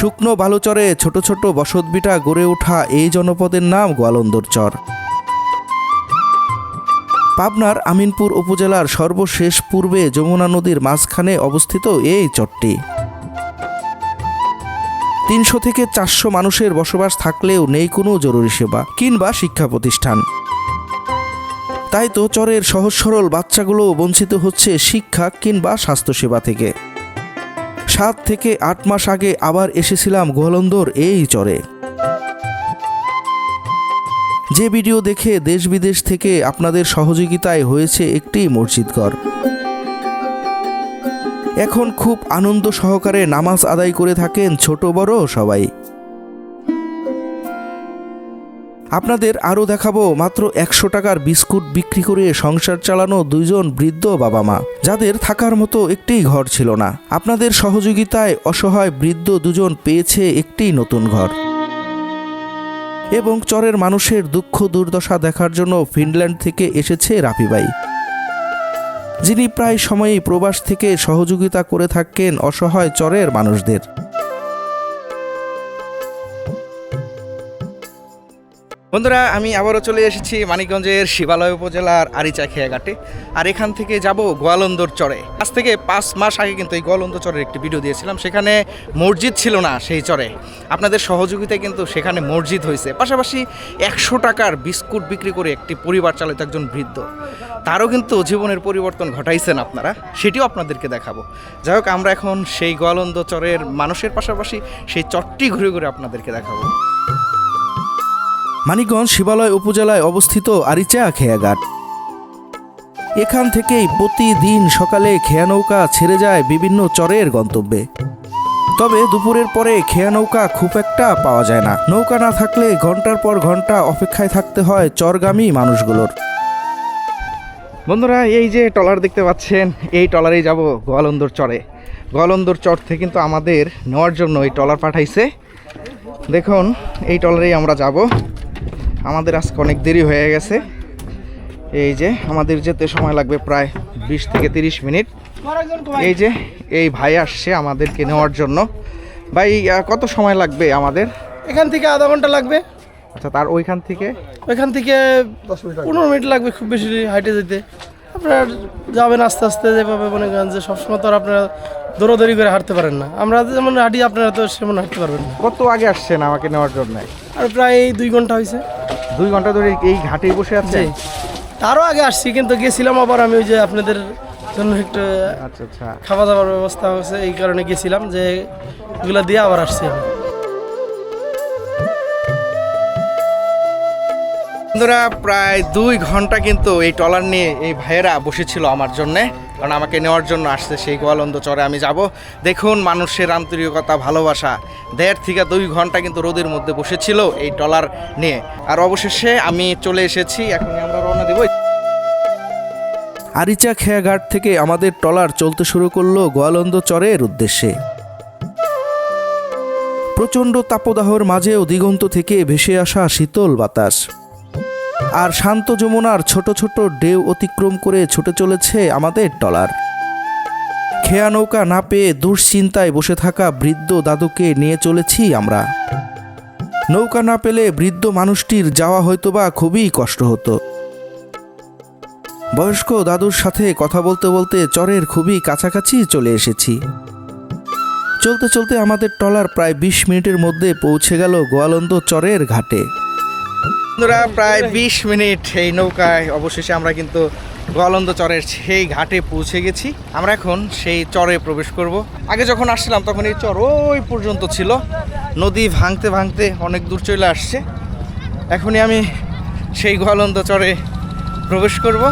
শুকনো বালুচরে ছোট ছোট বসতবিটা গড়ে ওঠা এই জনপদের নাম গোয়ালন্দর চর পাবনার আমিনপুর উপজেলার সর্বশেষ পূর্বে যমুনা নদীর মাঝখানে অবস্থিত এই চরটি। তিনশো থেকে চারশো মানুষের বসবাস থাকলেও নেই কোনো জরুরি সেবা কিংবা শিক্ষা প্রতিষ্ঠান। তাই তো চরের সহজ সরল বাচ্চাগুলো বঞ্চিত হচ্ছে শিক্ষা কিংবা স্বাস্থ্যসেবা থেকে। সাত থেকে আট মাস আগে আবার এসেছিলাম গোয়ালন্দর এই চরে। যে ভিডিও দেখে দেশ বিদেশ থেকে আপনাদের সহযোগিতায় হয়েছে একটি মসজিদ ঘর এখন খুব আনন্দ সহকারে নামাজ আদায় করে থাকেন ছোট বড় সবাই। আপনাদের আরও দেখাবো মাত্র একশো টাকার বিস্কুট বিক্রি করে সংসার চালানো দুইজন বৃদ্ধ বাবা মা। যাদের থাকার মতো একটি ঘর ছিল না। আপনাদের সহযোগিতায় অসহায় বৃদ্ধ দুজন পেয়েছে একটি নতুন ঘর। এবং চরের মানুষের দুঃখ দুর্দশা দেখার জন্য ফিনল্যান্ড থেকে এসেছে রাফিবাই যিনি প্রায় সময়ই প্রবাস থেকে সহযোগিতা করে থাকেন অসহায় চরের মানুষদের। বন্ধুরা, আমি আবারও চলে এসেছি মানিকগঞ্জের শিবালয় উপজেলার আরিচা খেয়াঘাটে আর এখান থেকে যাব গোয়ালন্দর চরে আজ থেকে পাঁচ মাস আগে কিন্তু এই গোয়ালন্দ চরের একটি ভিডিও দিয়েছিলাম। সেখানে মসজিদ ছিল না সেই চরে। আপনাদের সহযোগিতায় কিন্তু সেখানে মসজিদ হয়েছে। পাশাপাশি একশো টাকার বিস্কুট বিক্রি করে একটি পরিবার চালিত একজন বৃদ্ধ। তারও কিন্তু জীবনের পরিবর্তন ঘটাইছেন আপনারা। সেটিও আপনাদেরকে দেখাবো। যাই হোক, আমরা এখন সেই গোয়ালন্দ চরের মানুষের পাশাপাশি সেই চরটি ঘুরে ঘুরে আপনাদেরকে দেখাবো। মানিকগঞ্জ শিবালয় উপজেলায় অবস্থিত আরিচা খেয়াঘাট। এখান থেকেই প্রতিদিন সকালে খেয়া নৌকা ছেড়ে যায় বিভিন্ন চরের গন্তব্যে। তবে দুপুরের পরে খেয়া নৌকা খুব একটা পাওয়া যায় না। নৌকা না থাকলে ঘণ্টার পর ঘণ্টা অপেক্ষায় থাকতে হয় চরগামী মানুষগুলোর। বন্ধুরা, এই যে টলার দেখতে পাচ্ছেন, এই টলারেই যাব গোয়ালন্দর চরে। গোয়ালন্দর চর থেকে কিন্তু আমাদের নেওয়ার জন্য এই টলার পাঠাইছে। দেখুন, এই টলারেই আমরা যাব। আমাদের আজকে অনেক দেরি হয়ে গেছে। এই যে আমাদের যেতে সময় লাগবে প্রায় বিশ থেকে তিরিশ মিনিট। এই যে এই ভাই আসছে আমাদেরকে নেওয়ার জন্য। ভাই কত সময় লাগবে আমাদের? এখান থেকে আধা ঘণ্টা লাগবে। আচ্ছা তার ওইখান থেকে? ওইখান থেকে পনেরো মিনিট লাগবে খুব বেশি হাইটে যেতে। আপনার যাবেন আস্তে আস্তে যেভাবে মনে করেন যে সবসময় তো আর আপনারা দৌড়াদৌড়ি করে হাঁটতে পারেন না। আমরা যেমন হাঁটি আপনারা তো সেমন হাঁটতে পারবেন না। কত আগে আসছেন আমাকে নেওয়ার জন্য? আর প্রায় দুই ঘণ্টা হয়েছে। দুই ঘণ্টা ধরে এই ঘাটেই বসে আছে তারও আগে আসছি কিন্তু গেছিলাম আবার আমি ওই যে আপনাদের জন্য একটু আচ্ছা আচ্ছা। খাওয়া দাওয়ার ব্যবস্থা হয়েছে এই কারণে গেছিলাম যে এগুলো দিয়ে আবার আসছি আমি। বন্ধুরা প্রায় দুই ঘণ্টা কিন্তু এই টলার নিয়ে এই ভাইয়েরা বসেছিল আমার জন্যে। কারণ আমাকে নেওয়ার জন্য আসছে সেই গোয়ালন্দ চরে আমি যাব। দেখুন মানুষের আন্তরিকতা, ভালোবাসা। দেড় থেকে দুই ঘণ্টা কিন্তু রোদের মধ্যে বসেছিল এই টলার নিয়ে। আর অবশেষে আমি চলে এসেছি, এখন আমরা রওনা দিব। আরিচা খেয়াঘাট থেকে আমাদের ট্রলার চলতে শুরু করল গোয়ালন্দ চরের উদ্দেশ্যে। প্রচণ্ড তাপদাহর মাঝেও দিগন্ত থেকে ভেসে আসা শীতল বাতাস। আর শান্ত যমুনার ছোট ছোট ঢেউ অতিক্রম করে ছুটে চলেছে আমাদের ট্রলার খেয়া নৌকা না পেয়ে দুশ্চিন্তায় বসে থাকা বৃদ্ধ দাদুকে নিয়ে চলেছি আমরা। নৌকা না পেলে বৃদ্ধ মানুষটির যাওয়া হয়তোবা খুবই কষ্ট হতো। বয়স্ক দাদুর সাথে কথা বলতে বলতে চরের খুবই কাছাকাছি চলে এসেছি। চলতে চলতে আমাদের ট্রলার প্রায় বিশ মিনিটের মধ্যে পৌঁছে গেল গোয়ালন্দ চরের ঘাটে। বন্ধুরা, প্রায় বিশ মিনিট এই নৌকায় অবশেষে আমরা কিন্তু গোয়ালন্দ চরের সেই ঘাটে পৌঁছে গেছি। আমরা এখন সেই চরে প্রবেশ করব। আগে যখন আসছিলাম তখন এই চর ওই পর্যন্ত ছিল। নদী ভাঙতে ভাঙতে অনেক দূর চলে আসছে। এখনই আমি সেই গোয়ালন্দ চরে প্রবেশ করব।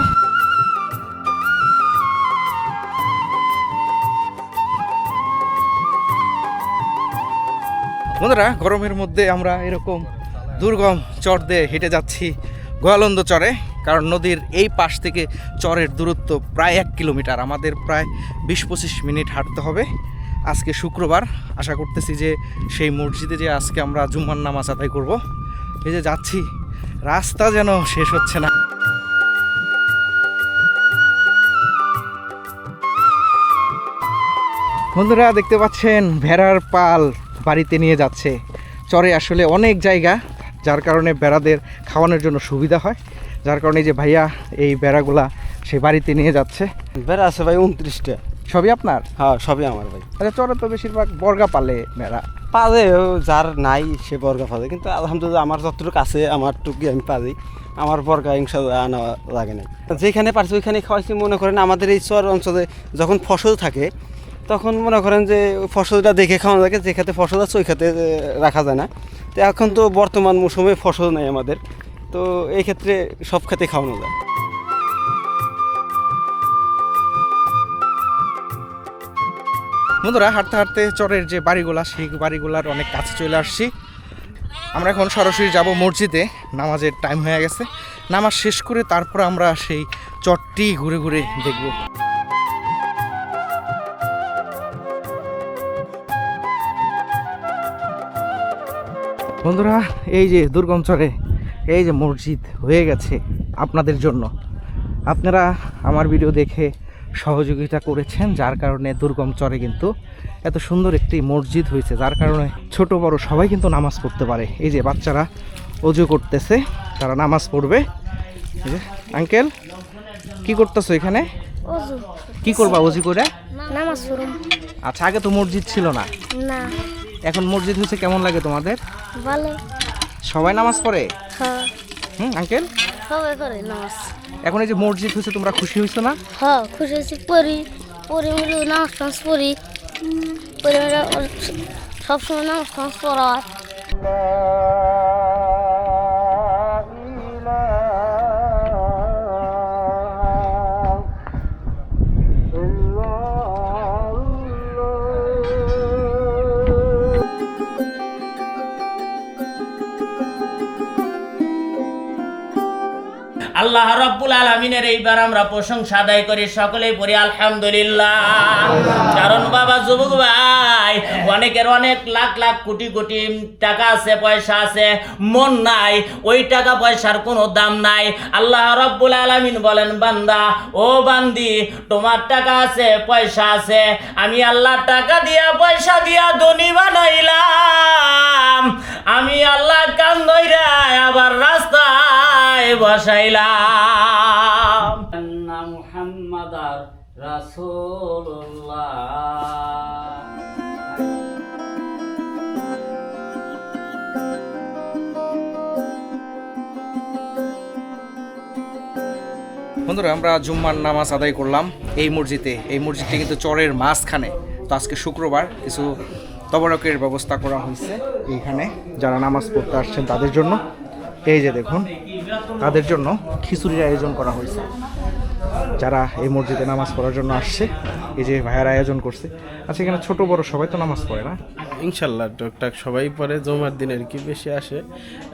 বন্ধুরা, গরমের মধ্যে আমরা এরকম দুর্গম চর দিয়ে হেঁটে যাচ্ছি গোয়ালন্দ চরে, কারণ নদীর এই পাশ থেকে চরের দূরত্ব প্রায় এক কিলোমিটার। আমাদের প্রায় বিশ পঁচিশ মিনিট হাঁটতে হবে। আজকে শুক্রবার, আশা করতেছি যে সেই মসজিদে যে আজকে আমরা জুম্মার নামাজ আদায় করব। এই যে যাচ্ছি, রাস্তা যেন শেষ হচ্ছে না। বন্ধুরা, দেখতে পাচ্ছেন, ভেড়ার পাল বাড়িতে নিয়ে যাচ্ছে। চরে আসলে অনেক জায়গা যার কারণে বেড়াদের খাওয়ানোর জন্য সুবিধা হয়। যার কারণে যে ভাইয়া এই বেড়াগুলা সে বাড়িতে নিয়ে যাচ্ছে। বেড়া আছে ভাই উনত্রিশটা। সবই আপনার? হ্যাঁ সবই আমার ভাই। আচ্ছা চরে তো বেশিরভাগ বর্গা পালে বেড়া। ও যার নাই সে বর্গা পাজে কিন্তু আলহামদুলিল্লাহ আমার যতটুকু আছে আমার টুকি আমি পাজি আমার বর্গা ইনশাল্লাহ আনা লাগে না যেখানে পারছি ওইখানে খাওয়াইছি মনে করেন আমাদের এই চর অঞ্চলে যখন ফসল থাকে তখন মনে করেন যে ফসলটা দেখে খাওয়ানো লাগে যে খাতে ফসল আছে ওই খাতে রাখা যায় না। তো এখন তো বর্তমান মৌসুমে ফসল নেই আমাদের। তো এই ক্ষেত্রে সব খাতে খাওয়ানো যায়। বন্ধুরা, হাঁটতে হাঁটতে চরের যে বাড়িগুলা, সেই বাড়িগুলার অনেক কাছে চলে আসছি। আমরা এখন সরাসরি যাব মসজিদে। নামাজের টাইম হয়ে গেছে। নামাজ শেষ করে তারপর আমরা সেই চরটি ঘুরে ঘুরে দেখব। বন্ধুরা এই যে দুর্গম চরে এই যে মসজিদ হয়ে গেছে আপনাদের জন্য। আপনারা আমার ভিডিও দেখে সহযোগিতা করেছেন যার কারণে দুর্গম চরে কিন্তু এত সুন্দর একটি মসজিদ হয়েছে যার কারণে ছোট বড় সবাই কিন্তু নামাজ পড়তে পারে। এই যে বাচ্চারা অজু করতেছে তারা নামাজ পড়বে। আঙ্কেল কি করতেছো এখানে? কি করবা অজু করে? নামাজ আচ্ছা আগে তো মসজিদ ছিল না। না। এখন মসজিদ হয়েছে কেমন লাগে তোমাদের? ভালো। সবাই নামাজ পড়ে? হ্যাঁ। হুম আঙ্কেল? সবাই করে নামাজ। এখন এই যে মসজিদ হয়েছে তোমরা খুশি হয়েছো না? হ্যাঁ খুশি হয়েছি পড়ি। পড়ি মিলে নামাজ টামাজ পড়ি। পড়ি সব সবসময় নামাজ টামাজ পড়া। আল্লাহ রাব্বুল আলমিনের এইবার আমরা প্রশংসা আদায় করি, সকলেই পড়ি, আলহামদুলিল্লাহ। কারণ বাবা, যুবক ভাই, অনেকের অনেক লাখ লাখ কোটি কোটি টাকা আছে, পয়সা আছে, মন নাই, ওই টাকা পয়সার কোনো দাম নাই। আল্লাহ রাব্বুল আলামিন বলেন, বান্দা, ও বান্দি, তোমার টাকা আছে, পয়সা আছে, আমি আল্লাহ টাকা দিয়া পয়সা দিয়া ধনী বানাইলাম। আমি আল্লাহ কান ধইরা আবার রাস্তায় বসাইলাম। মুহাম্মদ রাসূলুল্লাহ। বন্ধুরা আমরা জুম্মার নামাজ আদায় করলাম এই মসজিদে। এই মসজিদটি কিন্তু চরের মাঝখানে। তো আজকে শুক্রবার কিছু তবরকের ব্যবস্থা করা হয়েছে এইখানে। যারা নামাজ পড়তে আসছেন তাদের জন্য। এই যে দেখুন তাদের জন্য খিচুড়ির আয়োজন করা হয়েছে। যারা এই মসজিদে নামাজ পড়ার জন্য আসছে, এই যে ভাইয়ার আয়োজন করছে। আচ্ছা এখানে ছোট বড় সবাই তো নামাজ পড়ে না? ইনশাল্লাহ, টুকটাক সবাই পরে জমার দিন আর কি বেশি আসে।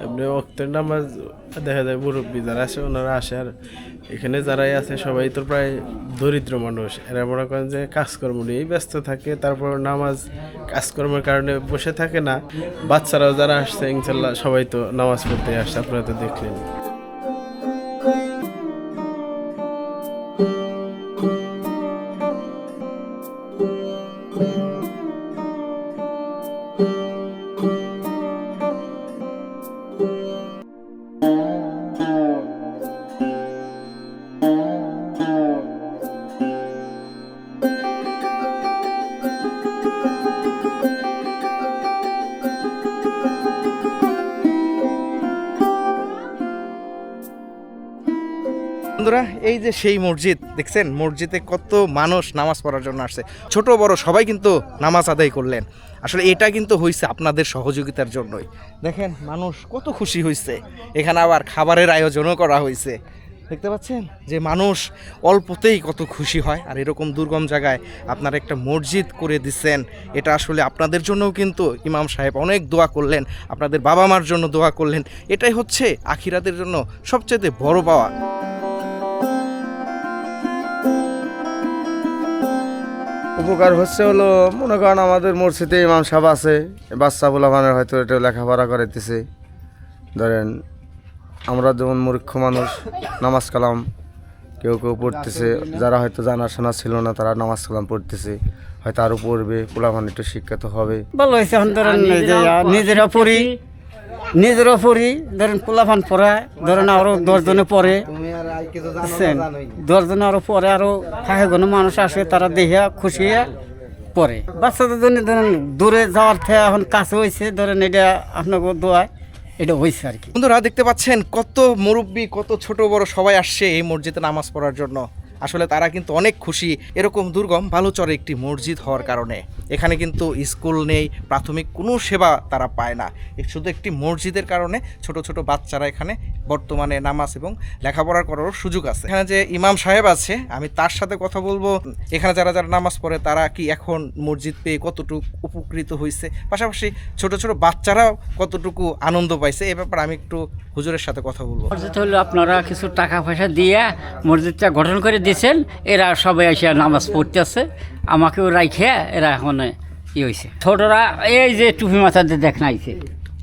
এমনি অক্তের নামাজ দেখা যায়, মুরব্বী যারা আছে ওনারা আসে আর এখানে যারাই আছে, সবাই তো প্রায় দরিদ্র মানুষ। এরা মনে করেন যে কাজকর্ম নিয়েই ব্যস্ত থাকে, তারপর নামাজ কাজকর্মের কারণে বসে থাকে না। বাচ্চারাও যারা আসছে, ইনশাল্লাহ সবাই তো নামাজ পড়তে আসছে আপনারা তো দেখলেন। যে সেই মসজিদ, দেখছেন? মসজিদে কত মানুষ নামাজ পড়ার জন্য আসছে। ছোট, বড় সবাই কিন্তু নামাজ আদায় করলেন। আসলে এটা কিন্তু হয়েছে আপনাদের সহযোগিতার জন্যই। দেখেন, মানুষ কত খুশি হয়েছে এখানে আবার খাবারের আয়োজনও করা হয়েছে দেখতে পাচ্ছেন? যে মানুষ অল্পতেই কত খুশি হয়। আর এরকম দুর্গম জায়গায় আপনারা একটা মসজিদ করে দিচ্ছেন, এটা আসলে আপনাদের জন্যও কিন্তু ইমাম সাহেব অনেক দোয়া করলেন, আপনাদের বাবা মার জন্য দোয়া করলেন। এটাই হচ্ছে আখিরাদের জন্য সবচেয়ে বড় পাওয়া। উপকার হচ্ছে হলো মনে করেন আমাদের মসজিদে ইমাম সাহেব আছে বাচ্চা মানে হয়তো এটা লেখাপড়া করাইতেছে। ধরেন আমরা যেমন মূর্খ মানুষ নামাজ কালাম কেউ কেউ পড়তেছে যারা হয়তো জানাশোনা ছিল না তারা নামাজ কালাম পড়তেছে হয়তো আরও পড়বে পোলাপান একটু শিক্ষিত হবে। ভালো হয়েছে নিজেরা পড়ি নিজেরও পড়ি ধরেন পোলাফান পড়ায় ধরেন আরও দশজনে পড়ে বুঝছেন? দশজনে আরও পরে আরও থাকে কোনো মানুষ আসে, তারা দেখে খুশি পড়ে বাচ্চাদের জন্য ধরেন দূরে যাওয়ার থেকে এখন কাছে হয়েছে ধরেন এটা আপনাকে দোয়ায়, এটা হয়েছে আর কি। বন্ধুরা, দেখতে পাচ্ছেন কত মুরব্বী, কত ছোট বড় সবাই আসছে এই মসজিদে নামাজ পড়ার জন্য। আসলে তারা কিন্তু অনেক খুশি। এরকম দুর্গম বালুচরে একটি মসজিদ হওয়ার কারণে। এখানে কিন্তু স্কুল নেই, প্রাথমিক কোনো সেবা তারা পায় না। শুধু একটি মসজিদের কারণে ছোট ছোট বাচ্চারা এখানে বর্তমানে নামাজ এবং লেখাপড়া করারও সুযোগ আছে। এখানে যে ইমাম সাহেব আছে, আমি তার সাথে কথা বলব। এখানে যারা যারা নামাজ পড়ে, তারা কি এখন মসজিদ পেয়ে কতটুকু উপকৃত হয়েছে পাশাপাশি ছোট ছোট বাচ্চারাও কতটুকু আনন্দ পাইছে, এ ব্যাপারে আমি একটু হুজুরের সাথে কথা বলব। মসজিদ হলো আপনারা কিছু টাকা পয়সা দিয়ে মসজিদটা গঠন করে দিয়েছেন এরা সবাই এসে নামাজ পড়তেছে। আমাকেও রাইখে এরা এখন ই হয়েছে ছোটরা এই যে টুপি মাথাতে দেখ নাইছে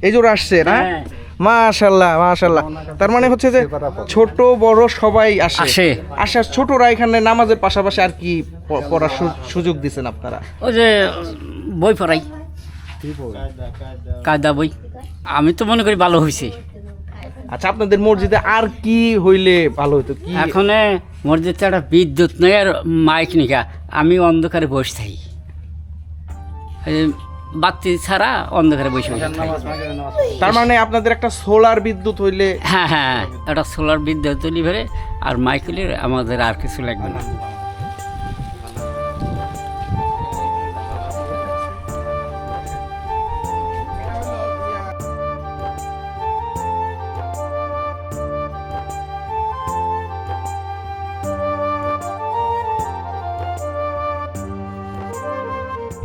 এই জোর আসছে না? হ্যাঁ। মাশাল্লাহ মাশাল্লাহ। তার মানে হচ্ছে যে ছোট বড় সবাই আসে। আসে। আসা ছোটরা এখানে নামাজের পাশাপাশি আর কি পড়ার সুযোগ দিচ্ছেন আপনারা? ওই যে বই পড়াই। কায়দা বই। আমি তো মনে করি ভালো হয়েছে আচ্ছা আপনাদের মসজিদে আর কি হইলে ভালো হতো কি এখন মসজিদটা একটা বিদ্যুৎ নেই আর মাইক নিকা আমি অন্ধকারে বসে থাকি। বাতি ছাড়া অন্ধকারে বসে বসে তার মানে আপনাদের একটা সোলার বিদ্যুৎ হইলে হ্যাঁ হ্যাঁ একটা সোলার বিদ্যুৎ হইলে আর আর মাইকেলের আমাদের আর কিছু লাগবে না।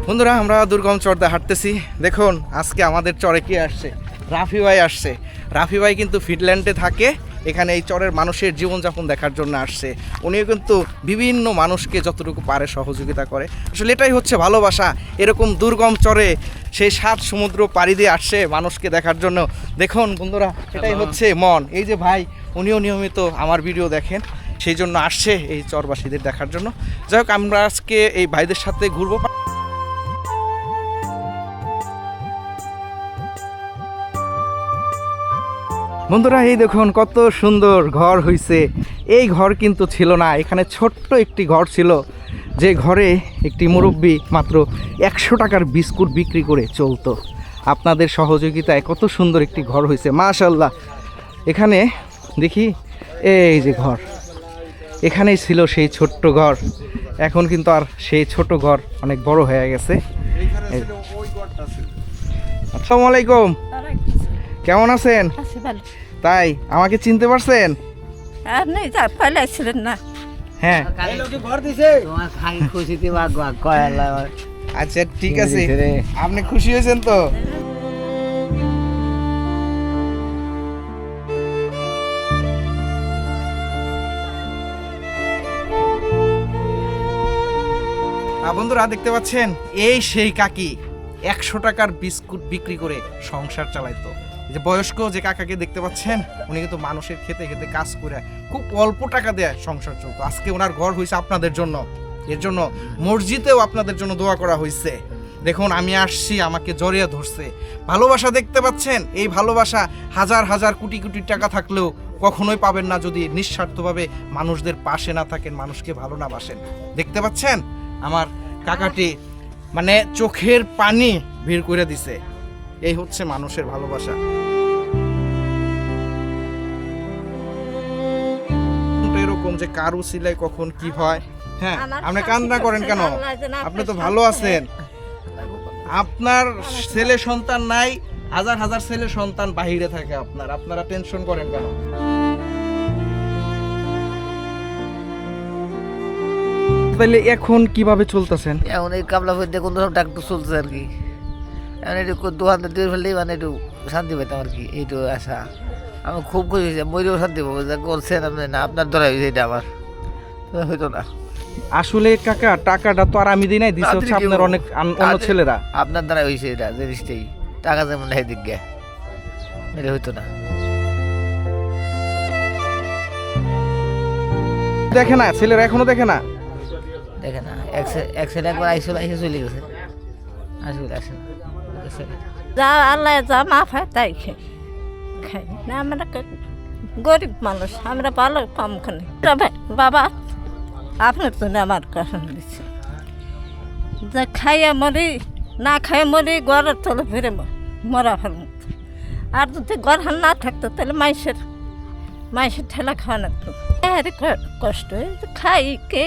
বন্ধুরা আমরা দুর্গম চরদা হাঁটতেছি। দেখুন আজকে আমাদের চরে কে আসছে? রাফি ভাই আসছে। রাফি ভাই কিন্তু ফিনল্যান্ডে থাকে। এখানে এই চরের মানুষের জীবনযাপন দেখার জন্য আসছে। উনিও কিন্তু বিভিন্ন মানুষকে যতটুকু পারে সহযোগিতা করে। আসলে এটাই হচ্ছে ভালোবাসা। এরকম দুর্গম চরে সেই সাত সমুদ্র পাড়ি দিয়ে আসছে মানুষকে দেখার জন্য। দেখুন বন্ধুরা এটাই হচ্ছে মন। এই যে ভাই উনিও নিয়মিত আমার ভিডিও দেখেন। সেই জন্য আসছে এই চরবাসীদের দেখার জন্য। যাই হোক আমরা আজকে এই ভাইদের সাথে ঘুরবো। বন্ধুরা এই দেখুন কত সুন্দর ঘর হইছে। এই ঘর কিন্তু ছিল না এখানে ছোট্ট একটি ঘর ছিল যে ঘরে একটি মুরব্বী মাত্র একশো টাকার বিস্কুট বিক্রি করে চলতো। আপনাদের সহযোগিতায় কত সুন্দর একটি ঘর হয়েছে মাশাল্লাহ এখানে দেখি এই যে ঘর এখানেই ছিল সেই ছোট্ট ঘর। এখন কিন্তু আর সেই ছোট ঘর অনেক বড় হয়ে গেছে। আসসালামু আলাইকুম। কেমন আছেন? তাই আমাকে চিনতে পারছেন? আর নেই যা না। হ্যাঁ। আচ্ছা ঠিক আছে। আপনি খুশি হয়েছেন তো? বন্ধুরা দেখতে পাচ্ছেন? এই সেই কাকি একশো টাকার বিস্কুট বিক্রি করে সংসার চালাইতো। যে বয়স্ক যে কাকাকে দেখতে পাচ্ছেন, উনি কিন্তু মানুষের খেতে খেতে কাজ করে খুব অল্প টাকা দেয় সংসার চলতো। আজকে ওনার ঘর হয়েছে আপনাদের জন্য। এর জন্য মসজিদেও আপনাদের জন্য দোয়া করা হয়েছে। দেখুন, আমি আসছি, আমাকে জড়িয়ে ধরছে। ভালোবাসা দেখতে পাচ্ছেন? এই ভালোবাসা হাজার হাজার কোটি কোটি টাকা থাকলেও কখনোই পাবেন না যদি নিঃস্বার্থভাবে মানুষদের পাশে না থাকেন, মানুষকে ভালো না বাসেন। দেখতে পাচ্ছেন? আমার কাকাটি মানে চোখের পানি ভিড় করে দিছে। এই হচ্ছে মানুষের ভালোবাসা। এরকম যে কারু সিলাই কখন কি হয়? হ্যাঁ আপনি কান্না করেন কেন? আপনি তো ভালো আছেন। আপনার ছেলে সন্তান নাই হাজার হাজার ছেলে সন্তান বাহিরে থাকে আপনার। আপনারা টেনশন করেন কেন? তাহলে এখন কীভাবে চলতেছেন? এখন এই ফেরতে কোনো রকম ডাক্তার চলছে আর কি। এখন একটু দোকান দিয়ে ফেললেই মানে একটু শান্তি পেতাম আর কি এইটু আশা। আমি খুব খুশি হয়েছি মরেও শান্তি পাবো যা করছেন আপনি না আপনার দ্বারা হয়েছে এটা আমার হইতো না। আসলে কাকা টাকাটা তো আর আমি দিই নাই দিছে হচ্ছে আপনার অনেক অন্য ছেলেরা। আপনার দ্বারা হয়েছে এটা জিনিসটাই টাকা যেমন নেই দিক গে। এটা হইতো না। দেখে না ছেলেরা এখনও দেখে না? দেখে না। এক সাইড একবার আইসল আইসে চলে গেছে। আসলে আসে না। এ। যা আল্লাহ যা মাফ হয় তাই খাই। খাই। না, আমরা গরিব মানুষ, আমরা ভালো কম খানি বাবা, আপনার তো আমার কারণ দিচ্ছে। যে খাইয়ে মরি, না খাইয়ে মরি, ঘরের তলে ফিরে মরা ফেলব আর যদি হাল না থাকতো, তাহলে মাইসের মাইসের ঠেলা খাওয়া লাগতো এর কষ্ট। খাই, কে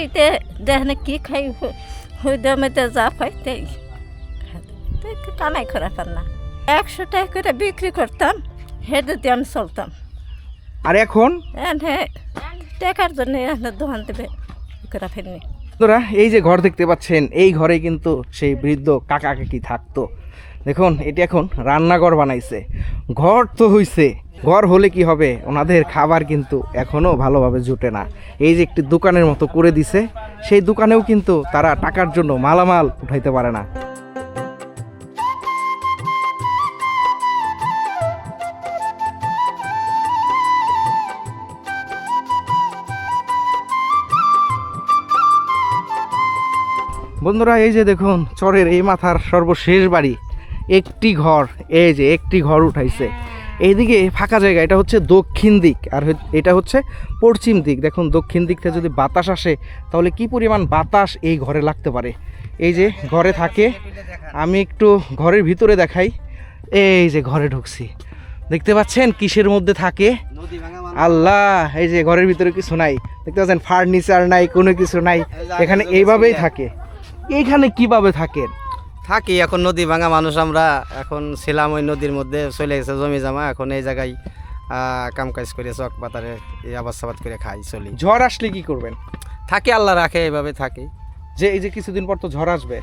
দেখনে কি খাই হই দমেতে যা পাই তাই। কামাই করা না একশো টাকা করে বিক্রি করতাম হেঁটে দিয়ে আমি চলতাম। আর এখন? এনে টাকার জন্য দোকান দেবে করে ফেলনি। বন্ধুরা এই যে ঘর দেখতে পাচ্ছেন এই ঘরে কিন্তু সেই বৃদ্ধ কাকা কাকি থাকতো। দেখুন এটি এখন রান্নাঘর বানাইছে। ঘর তো হইছে ঘর হলে কি হবে? ওনাদের খাবার কিন্তু এখনও ভালোভাবে জুটে না। এই যে একটি দোকানের মতো করে দিছে সেই দোকানেও কিন্তু তারা টাকার জন্য মালামাল উঠাইতে পারে না। বন্ধুরা, এই যে দেখুন, চরের এই মাথার সর্বশেষ বাড়ি। একটি ঘর, এই যে একটি ঘর উঠাইছে। এইদিকে ফাঁকা জায়গা, এটা হচ্ছে দক্ষিণ দিক, আর এটা হচ্ছে পশ্চিম দিক। দেখুন, দক্ষিণ দিক থেকে যদি বাতাস আসে, তাহলে কি পরিমাণ বাতাস এই ঘরে লাগতে পারে? এই যে ঘরে থাকে, আমি একটু ঘরের ভিতরে দেখাই। এই যে ঘরে ঢুকছি। দেখতে পাচ্ছেন, কিসের মধ্যে থাকে? আল্লাহ, এই যে ঘরের ভিতরে কিছু নাই। দেখতে পাচ্ছেন, ফার্নিচার নাই, কোনো কিছু নাই। এখানে এইভাবেই থাকে। এইখানে কীভাবে থাকেন? থাকি এখন নদী ভাঙা মানুষ আমরা এখন ছিলাম ওই নদীর মধ্যে চলে গেছে জমি জমা এখন এই জায়গায় কাম কাজ করে চক পাতারে এই আবাদ সাবাদ করে খাই চলি। ঝড় আসলে কি করবেন? থাকি আল্লাহ রাখে এইভাবে থাকি। যে এই যে কিছুদিন পর তো ঝড় আসবে।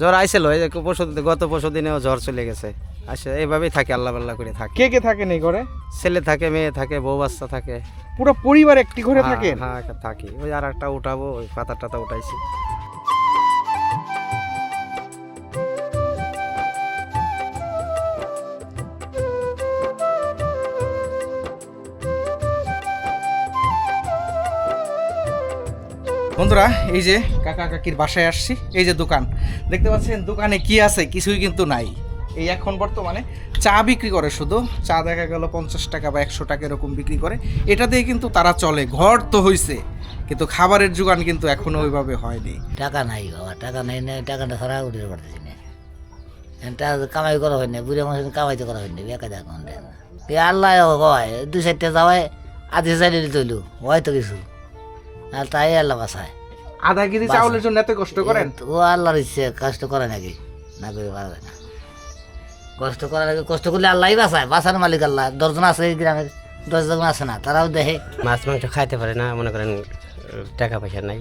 জ্বর আইছিল এই যে পরশু গত পরশু দিনেও জ্বর চলে গেছে। আসে এইভাবেই থাকে আল্লাহ আল্লাহ করে থাকে। কে কে থাকেন এই ঘরে? ছেলে থাকে মেয়ে থাকে বউ বাচ্চা থাকে। পুরো পরিবার একটি ঘরে থাকে হ্যাঁ থাকি। ওই আর একটা উঠাবো ওই পাতা টাতা উঠাইছি। বন্ধুরা, এই যে কাকা কাকির বাসায় আসছি, এই যে দোকান। দেখতে পাচ্ছেন, দোকানে কি আছে, কিছুই কিন্তু নাই। এই এখন বর্তমানে চা বিক্রি করে শুধু। চা দেখা গেল পঞ্চাশ টাকা বা একশো টাকা এরকম বিক্রি করে। এটা দিয়ে কিন্তু তারা চলে। ঘর তো হইছে, কিন্তু খাবারের যোগান কিন্তু এখনও ওইভাবে হয়নি। টাকা নাই বাবা, টাকা নাই না টাকাটা ছাড়া উঠে পারতেছি না। কামাই করা হয় না, বুড়ি মানুষ কামাইতে করা হয় না বেকা আল্লাহ কয় দুই চারটে যাওয়ায় আধি চাইলে তৈলু হয়তো কিছু। আর তাই আল্লাহ বাসায়। আধা কেজি চাউলের জন্য এত কষ্ট করেন? ও আল্লাহর ইচ্ছে কষ্ট করে নাকি? না করে পারা যায় না। কষ্ট করা লাগে কষ্ট করলে আল্লাহই বাঁচায়। বাঁচানোর মালিক আল্লাহ। দশজন আছে এই গ্রামের দশজন আছে না তারাও দেখে। মাছ মাংস খাইতে পারে না মনে করেন টাকা পয়সা নাই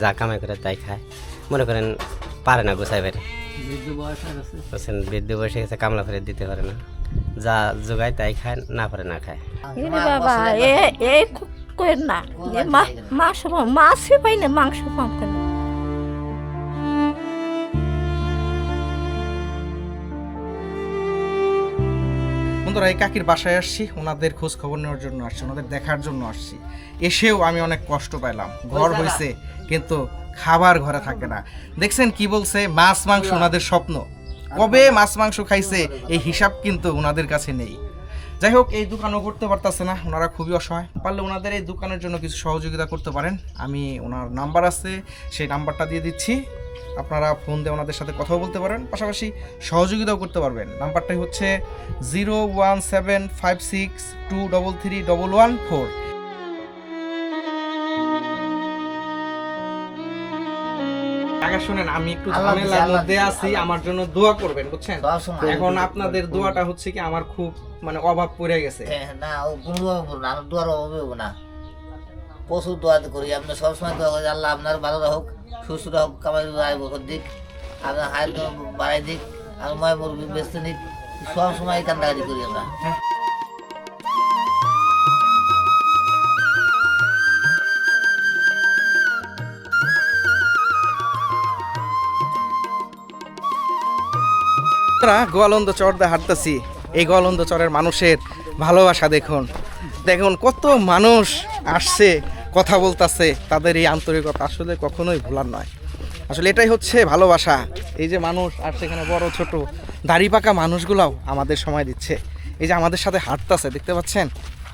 যা কামাই করে তাই খায়। মনে করেন পারে না গোছাই পারে বলছেন বৃদ্ধ বয়সে গেছে কামলা ফেরত দিতে পারে না। যা যোগায় তাই খায় না পারে না খায়। বাবা এ এই কই না এ মাংস মাছই পাই না মাংস পাম কেন বন্ধুরা এই কাকির বাসায় আসছি ওনাদের খোঁজ খবর নেওয়ার জন্য আসছি ওনাদের দেখার জন্য আসছি। এসেও আমি অনেক কষ্ট পাইলাম। ঘর হয়েছে কিন্তু খাবার ঘরে থাকে না। দেখছেন কি বলছে? মাছ মাংস ওনাদের স্বপ্ন। কবে মাছ মাংস খাইছে এই হিসাব কিন্তু ওনাদের কাছে নেই। যাই হোক, এই দোকানও করতে পারতেছে না, ওনারা খুবই অসহায়। পারলে ওনাদের এই দোকানের জন্য কিছু সহযোগিতা করতে পারেন। আমি ওনার নাম্বার আছে, সেই নাম্বারটা দিয়ে দিচ্ছি। আপনারা ফোন দিয়ে ওনাদের সাথে কথাও বলতে পারেন, পাশাপাশি সহযোগিতাও করতে পারবেন। নাম্বারটাই হচ্ছে zero one seven five six two double three double one four. টাকা শুনেন আমি একটু ঝামেলার মধ্যে আছি আমার জন্য দোয়া করবেন বুঝছেন? সবসময়। এখন আপনাদের দোয়াটা হচ্ছে কি আমার খুব মানে অভাব পড়ে গেছে। না ও কোনো অভাব না আমার দোয়ার অভাবে হব না। প্রচুর দোয়া করি আপনি সবসময় দোয়া করি আল্লাহ আপনার ভালো রাখুক সুস্থ রাখুক কামাই বকর দিক আপনার হায়াত বাড়াই দিক আর ময় মুরগি বেচতে নিক সব সময় কান্দাকাটি করি আমরা। আমরা গোয়ালন্দ চর দিয়ে হাঁটতেছি। এই গোয়ালন্দ চরের মানুষের ভালোবাসা দেখুন। দেখুন কত মানুষ আসছে, কথা বলতাছে, তাদের এই আন্তরিকতা আসলে কখনোই ভোলার নয়। আসলে এটাই হচ্ছে ভালোবাসা। এই যে মানুষ আর সেখানে বড়, ছোট, দাড়ি পাকা মানুষগুলাও আমাদের সময় দিচ্ছে। এই যে আমাদের সাথে হাঁটতাছে, দেখতে পাচ্ছেন?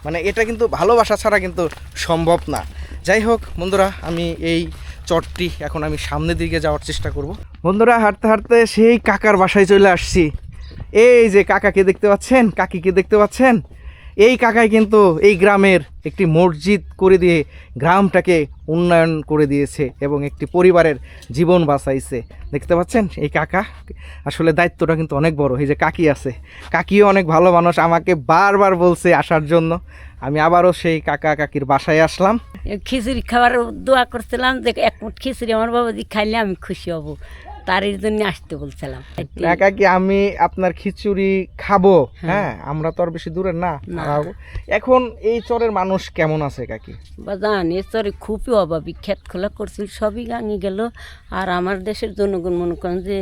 মানে এটা কিন্তু ভালোবাসা ছাড়া কিন্তু সম্ভব না। যাই হোক, বন্ধুরা, আমি এই চটটি এখন আমি সামনের দিকে যাওয়ার চেষ্টা করব। বন্ধুরা, হাঁটতে হাঁটতে সেই কাকার বাসায় চলে আসছি। এই যে কাকাকে দেখতে পাচ্ছেন? কাকিকে দেখতে পাচ্ছেন? এই কাকাই কিন্তু এই গ্রামের একটি মসজিদ করে দিয়ে গ্রামটাকে উন্নয়ন করে দিয়েছে এবং একটি পরিবারের জীবন বাঁচাইছে। দেখতে পাচ্ছেন? এই কাকা আসলে দায়িত্বটা কিন্তু অনেক বড়। এই যে কাকি আছে। কাকিও অনেক ভালো মানুষ, আমাকে বারবার বলছে আসার জন্য। আমি আবারও সেই কাকা কাকির বাসায় আসলাম। খিচুড়ি খাবার দোয়া করছিলাম, যে এক মুঠ খিচুড়ি আমার বাবাজি খাইলে আমি খুশি হব। তার এই জন্য আসতে বলছিলাম। একা কি আমি আপনার খিচুড়ি খাব? হ্যাঁ। আমরা তো আর বেশি দূরের না। এখন এই চরের মানুষ কেমন আছে কাকি? বাজান এ চরে খুবই অভাবী। ক্ষেত খোলা করছিল সবই গাঙে গেল। আর আমার দেশের জনগণ মনে করেন যে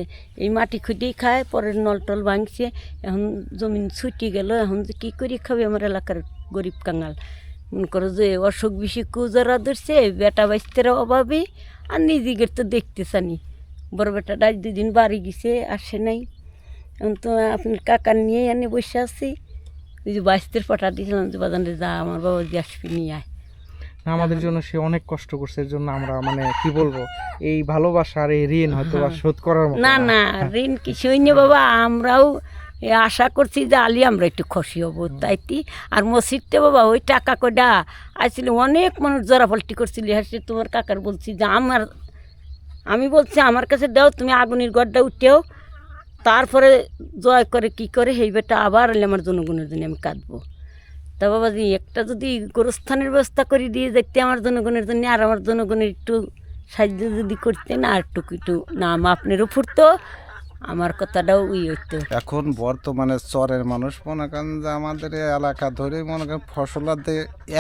এই মাটি খুঁটেই খায় পরের নল টল ভাঙছে। এখন জমিন ছুটি গেল এখন যে কী করে খাবে আমার এলাকার গরিব কাঙাল। মনে করো যে অসুখ বিসুখ কুজারা ধরছে বেটা বাইস্তেরা অভাবী আর নিজেদের তো দেখতে চানি। বড় বেটাটা আজ দুদিন বাড়ি গেছে আসে নাই। এখন তো আপনার কাকার নিয়ে এনে বসে আছি। ওই যে বাইস্তের পাঠা দিয়েছিলাম যে বাজানে যা আমার বাবা দিয়ে আসবি নিয়ে আয়। আমাদের জন্য সে অনেক কষ্ট করছে এর জন্য আমরা মানে কি বলব এই ভালোবাসার এই ঋণ হয়তো বা শোধ করার মতো না না। ঋণ কিছুই নেই বাবা আমরাও আশা করছি যে আলি আমরা একটু খুশি হব তাইতি আর মসজিদতে বাবা ওই টাকা কটা আসছিল অনেক মানুষ জরাফলটি করছিল হাসি তোমার কাকার বলছি যে আমার আমি বলছি, আমার কাছে দাও, তুমি আগুনের গড়টা উঠেও, তারপরে জয় করে কি করে সেই বেটা আবার হলে আমার জনগণের জন্য আমি কাঁদবো। তা বাবা যে একটা যদি গোরস্থানের ব্যবস্থা করে দিয়ে দেখতে আমার জনগণের জন্য, আর আমার জনগণের একটু সাহায্য যদি করতেন, আর একটু একটু নাম আপনারও ফুটতো আমার কথাটাও ই হইতো। এখন বর্তমানে চরের মানুষ মনে করেন যে আমাদের এলাকা ধরে মনে করেন ফসলাতে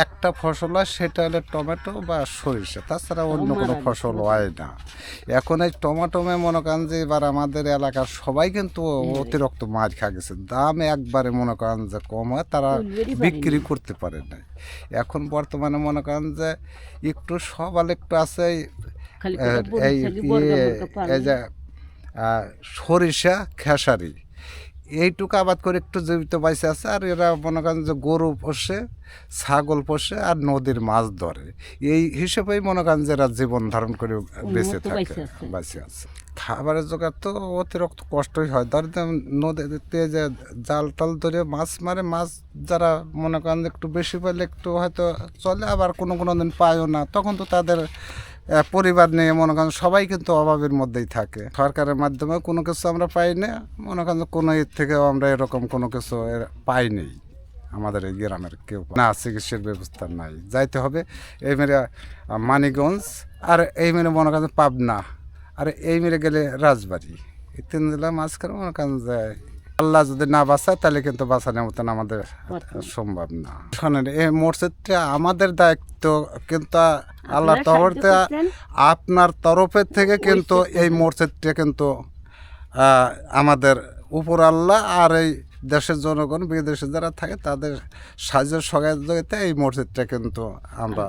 একটা ফসল হয় সেটা হলে টমেটো বা সরিষা। তাছাড়া অন্য কোনো ফসল হয় না। এখন এই টমেটোমে মনে করেন যে এবার আমাদের এলাকার সবাই কিন্তু অতিরিক্ত মাছ খা গেছে। দাম একবারে মনে করেন যে কম হয় তারা বিক্রি করতে পারে না এখন বর্তমানে মনে করেন যে একটু সবাল একটু আছে এই ইয়ে, যে সরিষা খেসারি। এইটুকু আবাদ করে একটু জীবিত বাইসে আছে আর এরা মনে করেন যে গরু পোষে ছাগল পোষে আর নদীর মাছ ধরে। এই হিসেবেই মনে করেন যে এরা জীবন ধারণ করে বেঁচে থাকে বাইচে আছে। খাবারের জোগাড় তো অতিরিক্ত কষ্টই হয়। ধর নদীতে যে জাল টাল ধরে মাছ মারে মাছ যারা মনে করেন যে একটু বেশি পেলে একটু হয়তো চলে আবার কোনো কোনো দিন পায়ও না। তখন তো তাদের পরিবার নিয়ে মনে করেন সবাই কিন্তু অভাবের মধ্যেই থাকে। সরকারের মাধ্যমে কোনো কিছু আমরা পাই না মনে করেন কোনো এর থেকেও আমরা এরকম কোনো কিছু পাইনি আমাদের এই গ্রামের কেউ না চিকিৎসার ব্যবস্থা নাই। যাইতে হবে এই মেরে আহ, মানিকগঞ্জ আর এই মেরে মনে করেন পাবনা আর এই মেরে গেলে রাজবাড়ি। এই তিন জেলা মাঝখানে মনে করেন যে আল্লাহ যদি না বাঁচায় তাহলে কিন্তু বাঁচানোর মতন আমাদের সম্ভব না। শোনেন এই মসজিদটা আমাদের দায়িত্ব কিন্তু আল্লাহ করছেন? আপনার তরফের থেকে কিন্তু এই মসজিদটা কিন্তু আমাদের উপর আল্লাহ আর এই দেশের জনগণ বিদেশে যারা থাকে তাদের সাহায্য সহযোগিতা এই মসজিদটা কিন্তু আমরা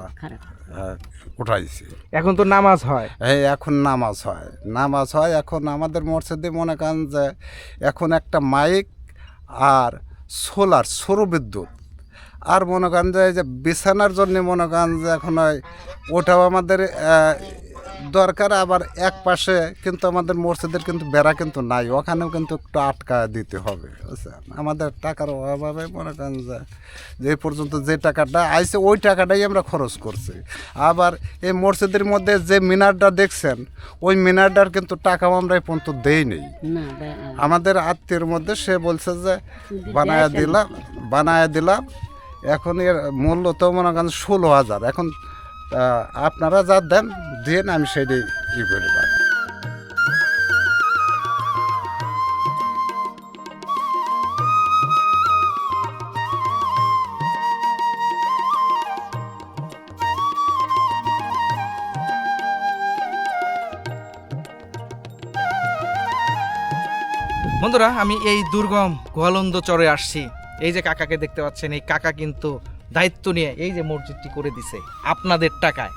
উঠাইছি। এখন তো নামাজ হয়। হ্যাঁ এখন নামাজ হয়। নামাজ হয় এখন আমাদের মসজিদে মনে করেন যে এখন একটা মাইক আর সোলার সৌরবিদ্যুৎ। আর মনে করেন যে বিছানার জন্য মনে করেন যে এখন ওটাও আমাদের দরকার আবার এক পাশে কিন্তু আমাদের মসজিদের কিন্তু বেড়া কিন্তু নাই ওখানেও কিন্তু একটু আটকা দিতে হবে বুঝছেন? আমাদের টাকার অভাবে মনে করেন যে যে পর্যন্ত যে টাকাটা আইছে ওই টাকাটাই আমরা খরচ করছি। আবার এই মসজিদের মধ্যে যে মিনারটা দেখছেন ওই মিনারটার কিন্তু টাকাও আমরা এই পর্যন্ত দেই নেই। আমাদের আত্মীয়ের মধ্যে সে বলছে যে বানায় দিলাম বানায় দিলাম এখন এর মূল্য তো মনে করেন ষোলো হাজার এখন আপনারা যা দেন দেন আমি সেটাই ই করে বন্ধুরা, আমি এই দুর্গম গোয়ালন্দ চরে আসছি। এই যে কাকাকে দেখতে পাচ্ছেন, এই কাকা কিন্তু দায়িত্ব নিয়ে এই যে মসজিদটি করে দিছে আপনাদের টাকায়।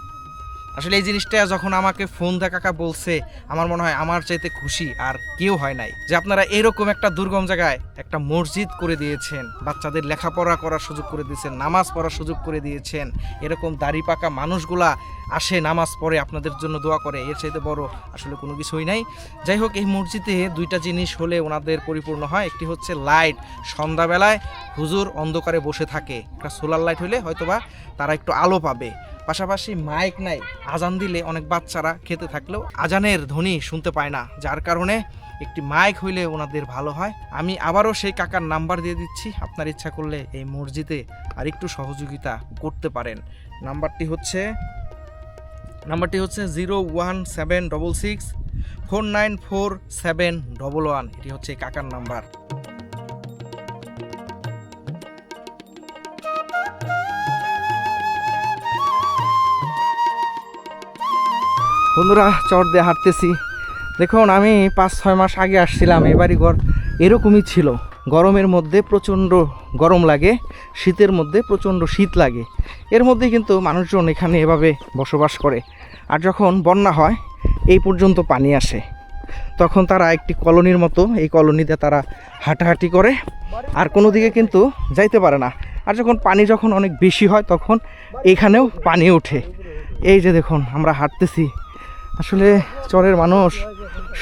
আসলে এই জিনিসটা যখন আমাকে ফোন দা কাকা বলছে, আমার মনে হয় আমার চাইতে খুশি আর কেউ হয় নাই। যে আপনারা এরকম একটা দুর্গম জায়গায় একটা মসজিদ করে দিয়েছেন, বাচ্চাদের লেখাপড়া করার সুযোগ করে দিয়েছেন, নামাজ পড়ার সুযোগ করে দিয়েছেন, এরকম দাড়ি পাকা মানুষগুলা আসে নামাজ পড়ে, আপনাদের জন্য দোয়া করে, এর চাইতে বড় আসলে কোনো কিছুই নাই। যাই হোক, এই মসজিদে দুইটা জিনিস হলে ওনাদের পরিপূর্ণ হয়। একটি হচ্ছে লাইট। সন্ধ্যাবেলায় হুজুর অন্ধকারে বসে থাকে। একটা সোলার লাইট হলে হয়তোবা তারা একটু আলো পাবে। পাশাপাশি মাইক নাই, আজান দিলে অনেক বাচ্চারা খেতে থাকলেও আজানের ধ্বনি শুনতে পায় না, যার কারণে একটি মাইক হইলে ওনাদের ভালো হয়। আমি আবারও সেই কাকার নাম্বার দিয়ে দিচ্ছি, আপনার ইচ্ছা করলে এই মসজিদে আর একটু সহযোগিতা করতে পারেন। নাম্বারটি হচ্ছে নাম্বারটি হচ্ছে zero one seven double six four nine four seven double one, এটি হচ্ছে কাকার নাম্বার। বন্ধুরা চট দিয়ে হাঁটতেছি। দেখুন, আমি পাঁচ, ছয় মাস আগে আসছিলাম এবারই ঘর এরকমই ছিল। গরমের মধ্যে প্রচণ্ড গরম লাগে, শীতের মধ্যে প্রচণ্ড শীত লাগে। এর মধ্যে কিন্তু মানুষজন এখানে এভাবে বসবাস করে। আর যখন বন্যা হয়, এই পর্যন্ত পানি আসে। তখন তারা একটি কলোনির মতো, এই কলোনিতে তারা হাঁটাহাঁটি করে। আর কোনো দিকে কিন্তু যাইতে পারে না। আর যখন পানি যখন অনেক বেশি হয়, তখন এখানেও পানি ওঠে। এই যে দেখুন, আমরা হাঁটতেছি। আসলে চরের মানুষ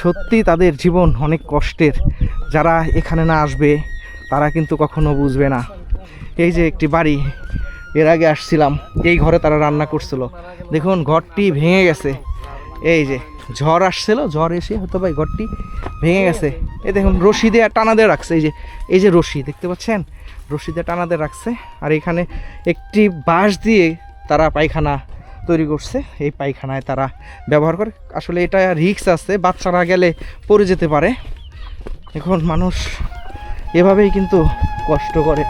সত্যি তাদের জীবন অনেক কষ্টের। যারা এখানে না আসবে, তারা কিন্তু কখনো বুঝবে না। এই যে একটি বাড়ি, এর আগে আসছিলাম, এই ঘরে তারা রান্না করছিল। দেখুন, ঘরটি ভেঙে গেছে। এই যে, ঝড় আসছিল, ঝড় এসে হয়তো ভাই ঘরটি ভেঙে গেছে। এই দেখুন, রশি দিয়ে, টানা দিয়ে রাখছে। এই যে এই যে রশি, দেখতে পাচ্ছেন? রশি টানা দিয়ে রাখছে। আর এখানে একটি বাঁশ দিয়ে তারা পায়খানা তৈরি করছে, এই পায়খানায় তারা ব্যবহার করে। আসলে এটা রিক্স আছে বাচ্চারা গেলে পড়ে যেতে পারে। এখন মানুষ এভাবেই কিন্তু কষ্ট করে।